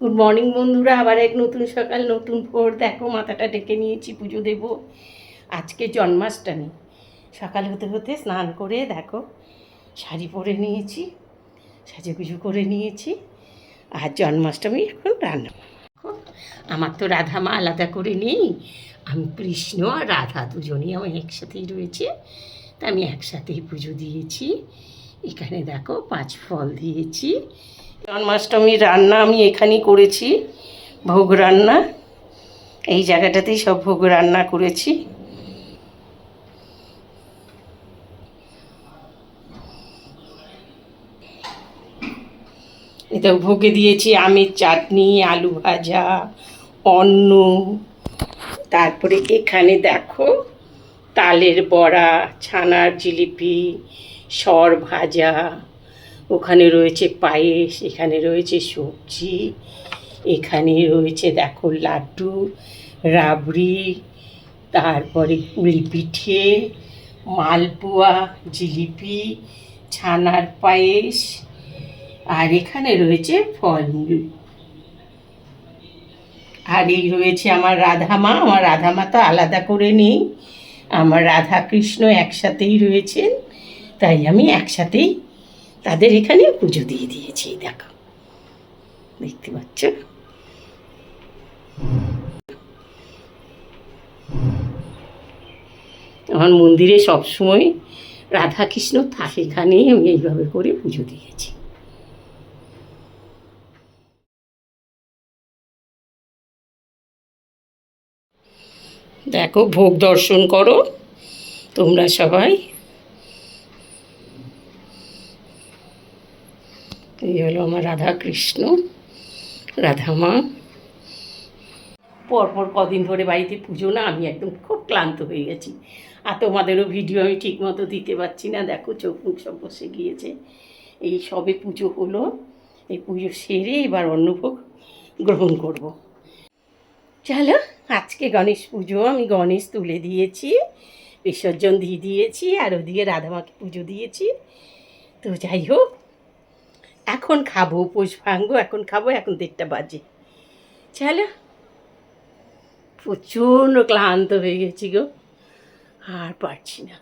Good morning বন্ধুরা। আবার এক নতুন সকাল, নতুন ভোর। দেখো, মাথাটা ডেকে নিয়েছি, পুজো দেব। আজকে জন্মাষ্টমী। সকাল হতে হতে স্নান করে, দেখো, শাড়ি পরে নিয়েছি, সাজুগুজু করে নিয়েছি, আর জন্মাষ্টমী এখন রান্না আমার তো রাধা মা আলাদা করে নেই। আমি কৃষ্ণ আর রাধা দুজনেই আমার একসাথেই রয়েছে। তা আমি একসাথেই পুজো দিয়েছি। এখানে দেখো, পাঁচ ফল দিয়েছি। জন্মাষ্টমীর রান্না আমি এখানেই করেছি, ভোগ রান্না। এই জায়গাটাতেই সব ভোগ রান্না করেছি। এটা ভোগে দিয়েছি আমের চাটনি, আলু ভাজা, অন্ন। তারপরে এখানে দেখো তালের বড়া, ছানার জিলিপি সর ভাজা। ওখানে রয়েছে পায়েস, এখানে রয়েছে সবজি, এখানে রয়েছে দেখো লাড্ডু, রাবড়ি, তারপরে পুলি পিঠে মালপোয়া, জিলিপি, ছানার পায়েস, আর এখানে রয়েছে ফলমূল। আর এই রয়েছে আমার রাধামা আমার রাধামা তো আলাদা করে নেই। আমার রাধা কৃষ্ণ একসাথেই রয়েছেন, তাই আমি একসাথেই তাদের এখানে পুজো দিয়ে দিয়েছি, দেখো। দেখতে পাচ্ছ? আমার মন্দিরে সবসময় রাধা কৃষ্ণ থাকে এখানেই আমি এইভাবে করে পুজো দিয়েছি। দেখো, ভোগ দর্শন করো, তোমরা সবাই। এই হলো আমার রাধা কৃষ্ণ রাধা মা পরপর কদিন ধরে বাড়িতে পুজো না, আমি একদম খুব ক্লান্ত হয়ে গেছি। আর তোমাদেরও ভিডিও আমি ঠিক মতো দিতে পারছি না, দেখো চোখ মুখ সব বসে গিয়েছে। এই সবে পুজো হলো, এই পুজো সেরে এবার অন্নভোগ গ্রহণ করব। চলো, আজকে গণেশ পুজো, আমি গণেশ তুলে দিয়েছি, বিসর্জন দিয়ে দিয়েছি, আর ওদিকে রাধামাকে পুজো দিয়েছি। তো যাই হোক এখন খাব উপোস ভাঙবো, এখন খাব, এখন দেড়টা বাজে। চলো প্রচণ্ড ক্লান্ত হয়ে গেছি গো, আর পারছি না।